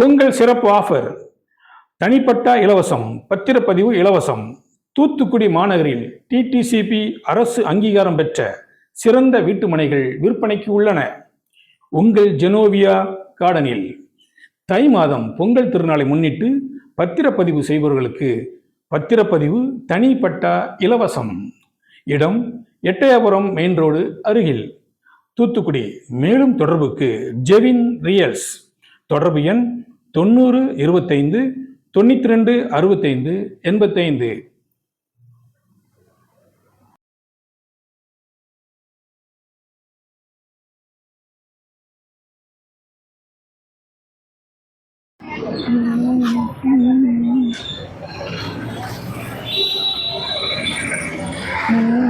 பொங்கல் சிறப்பு ஆஃபர் தனிப்பட்டா இலவசம். பத்திரப்பதிவு இலவசம். தூத்துக்குடி மாநகரில் டிடிசிபி அரசு அங்கீகாரம் பெற்ற சிறந்த வீட்டுமனைகள் விற்பனைக்கு உள்ளன. உங்கள் ஜெனோவியா கார்டனில் தை மாதம் பொங்கல் திருநாளை முன்னிட்டு பத்திரப்பதிவு செய்பவர்களுக்கு பத்திரப்பதிவு தனிப்பட்டா இலவசம். இடம் எட்டயபுரம் மெயின் ரோடு அருகில். தூத்துக்குடி. மேலும் தொடர்புக்கு ஜெவின் ரியல்ஸ் தொடர்பு எண் தொண்ணூறு இருபத்தைந்து தொண்ணூற்றி ரெண்டு அறுபத்தைந்து எண்பத்தைந்து. Mm-hmm.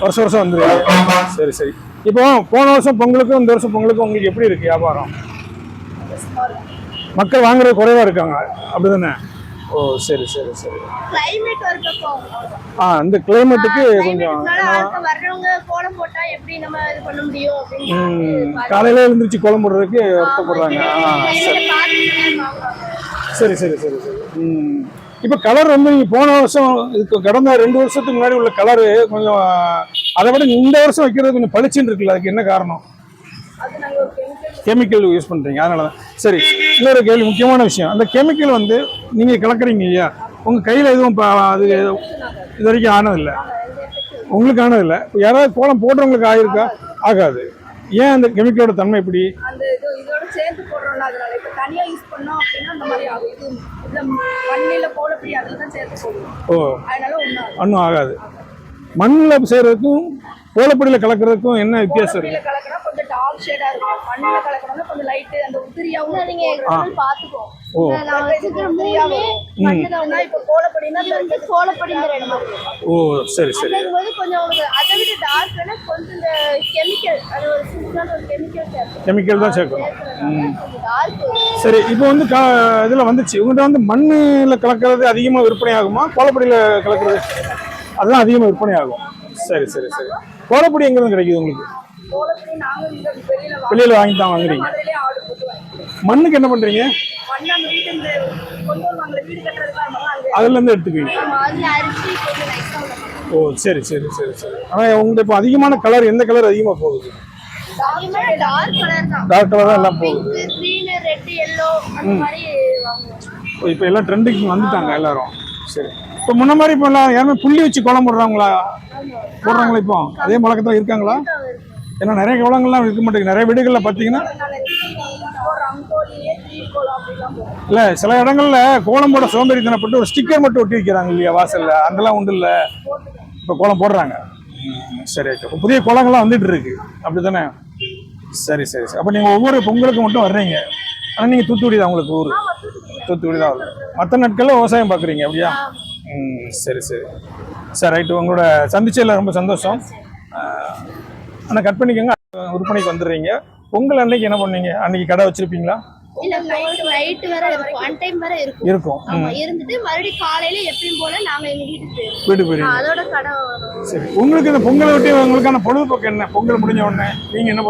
வருஷம் வருஷம் வந்துடுவீங்க சரி சரி. இப்போ போன வருஷம் பொங்கலுக்கும் இந்த வருஷம் பொங்கலுக்கும் உங்களுக்கு எப்படி இருக்கு வியாபாரம்? மக்கள் வாங்குறது குறைவா இருக்காங்க. அப்படிதானே? ஓ சரி சரி சரி. ஆ இந்த கிளைமேட்டுக்கு கொஞ்சம் காலையில எழுந்திரிச்சு கோலம் போடுறதுக்கு வருத்தப்படுறாங்க சரி சரி சரி சரி. ம். இப்போ கலர் வந்து நீங்கள் போன வருஷம் இதுக்கு கடந்த ரெண்டு வருஷத்துக்கு முன்னாடி உள்ள கலரு கொஞ்சம் அதை விட இந்த வருஷம் வைக்கிறது கொஞ்சம் பளிச்சுன்னு இருக்குல்ல அதுக்கு என்ன காரணம்? கெமிக்கல் யூஸ் பண்ணுறீங்க அதனால தான் சரி இன்னொரு கேள்வி முக்கியமான விஷயம். அந்த கெமிக்கல் வந்து நீங்கள் கலக்குறீங்க இல்லையா? உங்கள் கையில் எதுவும் இப்போ அது இது வரைக்கும் ஆனதில்லை. உங்களுக்கு ஆனதில்லை. இப்போ யாராவது கோலம் போடுறவங்களுக்கு ஆயிருக்கா? ஆகாது. ஏன் அந்த கெமிக்கலோட தன்மை எப்படி அந்த இது இதோட சேர்த்து போடுறோம்ல அதனால இப்ப தனியா யூஸ் பண்ணோம் அப்படின்னா அந்த மாதிரி ஆகும். இது மண்ணில போலப்படி அதில் தான் சேர்த்து போடுவோம். ஓ. அதனால ஒன்றும் ஒன்றும் ஆகாது. மண்ணில் செய்கிறதுக்கும் கோலப்பொடியில் கலக்கிறதுக்கும் என்ன வித்தியாசம் இருக்கு? மண்ணில கலக்கினா கொஞ்சம் டார்க் ஷேடா இருக்கும். மண்ணில கலக்கணும்னா கொஞ்சம் லைட் அந்த உதிரியாவும் நீங்க பாத்துக்கோ ஓ சரி சரி. கெமிக்கல் அது ஒரு சிம்பிளான ஒரு கெமிக்கல் சேர்க்கும் கெமிக்கல் தான் சேர்க்கணும். சரி இப்போ வந்து கா இதில் வந்துச்சு. உங்கள்கிட்ட வந்து மண்ணில் கலக்கிறது அதிகமாக விற்பனை ஆகுமா? கோலப்பொடியில் கலக்கிறது அதுதான் அதிகமாக விற்பனை ஆகும். சரி சரி சரி. கோலப்பொடி எங்கேருந்து கிடைக்குது உங்களுக்கு? வெளியில வாங்க தான் வாங்குறீங்க. மண்ணுக்கு என்ன எடுத்துக்குவீங்க. அதுல கொஞ்சம் நைஸா ஓ சரி சரி சரி சரி. ஆனால் உங்கள்கிட்ட இப்போ அதிகமான கலர் எந்த கலர் அதிகமாக போகுது? டார்க் கலர் தான். எல்லாம் போகுது. இப்போ எல்லாம் ட்ரெண்டுக்கு வந்துட்டாங்க எல்லாரும். சரி. இப்போ முன்ன மாதிரி இப்போ எல்லாம் யாருமே புள்ளி வச்சு கோலம் போடுறாங்களா? போடுறாங்களா இப்போ? அதே முழக்கத்தில் இருக்காங்களா? ஏன்னா நிறைய கோலங்கள்லாம் இருக்க மாட்டேங்குது. நிறைய வீடுகளில் பார்த்தீங்கன்னா இல்லை சில இடங்களில் கோலம் போட சோம்பேறித்தனப்பட்டு ஒரு ஸ்டிக்கர் மட்டும் ஒட்டி வைக்கிறாங்க இல்லையா வாசலில்? அதெல்லாம் உண்டு இல்லை. இப்போ கோலம் போடுறாங்க. ம், சரி இப்போ புதிய கோலங்கள்லாம் வந்துட்டு இருக்கு. அப்படிதானே சரி சரி சரி. அப்போ நீங்கள் ஒவ்வொரு பொங்கலுக்கு மட்டும் வர்றீங்க. ஆனால் நீங்கள் தூத்துக்குடி தான் உங்களுக்கு ஊர். தூத்துக்குடி தான் வருது மற்ற நாட்களில் விவசாயம் பார்க்குறீங்க அப்படியா? ம் சரி சரி. Sir right. உங்களோட சந்திச்சதில் ரொம்ப சந்தோஷம். ஆனால் கட் பண்ணிக்கோங்க. விற்பனைக்கு வந்துடுறீங்க. பொங்கல் அன்னைக்கு என்ன பண்ணீங்க? அன்னைக்கு கடை வச்சிருப்பீங்களா? இருக்கும். வீட்டுக்கு போயிருங்க சரி. உங்களுக்கு இந்த பொங்கலை ஒட்டி உங்களுக்கான பொழுதுபோக்கு என்ன? பொங்கல் முடிஞ்ச உடனே நீங்க என்ன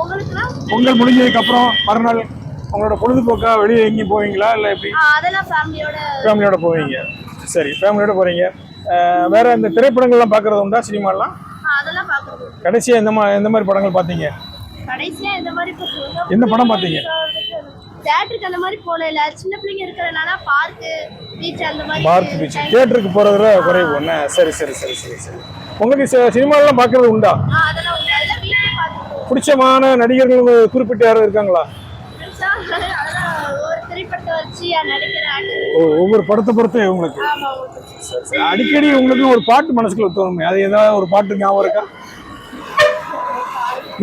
உங்களுக்குலாம் பொங்கல் முடிஞ்சதுக்கு அப்புறம் மறுநாள் உங்களோட பொழுதுபோக்கா வெளியே எங்கேயும் போவீங்களா? இல்லை எப்படி? ஃபேமிலியோட போவீங்க. சரி ஃபேமிலியோட போறீங்க. வேற இந்த திரைப்படங்கள்லாம் பார்க்கறது உண்டா? சினிமாலாம்? அதெல்லாம் பாக்குறது கடைசியா எந்த மா எந்த மாதிரி படங்கள் பார்த்தீங்க? கடைசியா இந்த மாதிரி என்ன படம் பார்த்தீங்க? தேட்டருக்கு அந்த மாதிரி போன இல்ல சின்ன பிள்ளைங்க இருக்கிறனால பார்க்கு பீச் அந்த மாதிரி பார்க் பீச் தியேட்டருக்கு போறதுல குறைவு. என்ன? சரி சரி சரி சரி சரி. உங்களுக்கு சினிமாலாம் பார்க்கறது உண்டா? அதெல்லாம் உண்டு. அதெல்லாம் வீட்லயே பார்த்துக்கோ பிடிச்சமான நடிகர்கள் குறிப்பிட்ட யாரும் இருக்காங்களா? அதெல்லாம் ஒரு திரைப்படத்தை வச்சு. ஓ ஒவ்வொரு படத்தை பொறுத்து உங்களுக்கு உங்களுக்கு அடிக்கடி உங்களுக்கு ஒரு பாட்டு மனசுக்குள்ள தோணுமே. அது ஏதாவது ஒரு பாட்டு ஞாபகம் இருக்கா?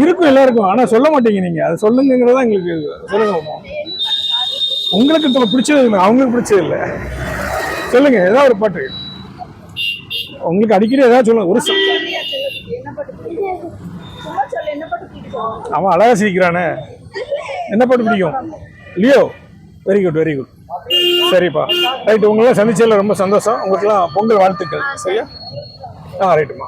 இருக்கும் எல்லாருக்கும். ஆனா சொல்ல மாட்டீங்க நீங்க. அது சொல்லுங்கிறதா எங்களுக்கு சொல்லுங்க உங்களுக்கு இதுல பிடிச்சது இல்லை. அவங்களுக்கு பிடிச்சது இல்லை. சொல்லுங்க ஏதாவது ஒரு பாட்டு. உங்களுக்கு அடிக்கடி ஏதாவது சொல்லுங்க. ஒரு அவன் அழகா சிரிக்கிறானே. என்ன பாட்டு பிடிக்கும்? Leo. Very good very good சரிப்பா. ரைட் உங்களெல்லாம் சந்திச்சதில் ரொம்ப சந்தோஷம். உங்களுக்குலாம் பொங்கல் வாழ்த்துக்கள். சரியா? ஆ ரைட்டுமா